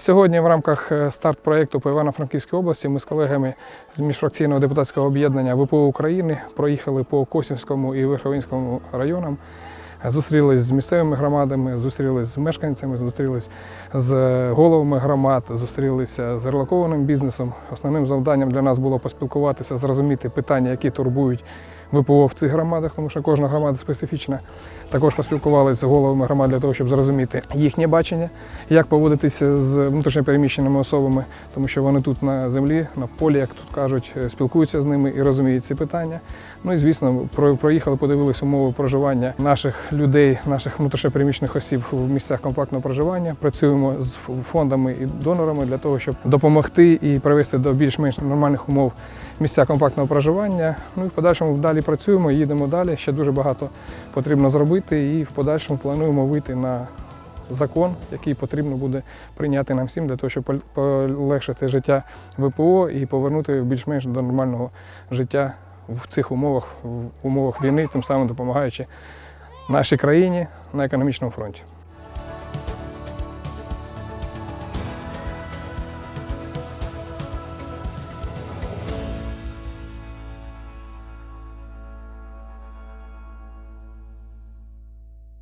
Сьогодні в рамках е, старт проєкту по Івано-Франківській області ми з колегами з міжфракційного депутатського об'єднання ВПО України проїхали по Косівському і Верховинському районам. Зустрілись з місцевими громадами, зустрілись з мешканцями, зустрілись з головами громад, зустрілися з релокованим бізнесом. Основним завданням для нас було поспілкуватися, зрозуміти питання, які турбують ВПО в цих громадах, тому що кожна громада специфічна. Також поспілкувалися з головами громад для того, щоб зрозуміти їхнє бачення, як поводитися з внутрішньопереміщеними особами, тому що вони тут на землі, на полі, як тут кажуть, е, спілкуються з ними і розуміють ці питання. Ну і звісно, проїхали, подивилися умови проживання наших людей, наших внутрішньопереміщених осіб в місцях компактного проживання. Працюємо з фондами і донорами для того, щоб допомогти і привести до більш-менш нормальних умов місця компактного проживання. Ну і в подальшому далі працюємо, їдемо далі. Ще дуже багато потрібно зробити, і в подальшому плануємо вийти на закон, який потрібно буде прийняти нам всім для того, щоб полегшити життя ВПО і повернути більш-менш до нормального життя в цих умовах, в умовах війни, тим самим допомагаючи нашій країні на економічному фронті.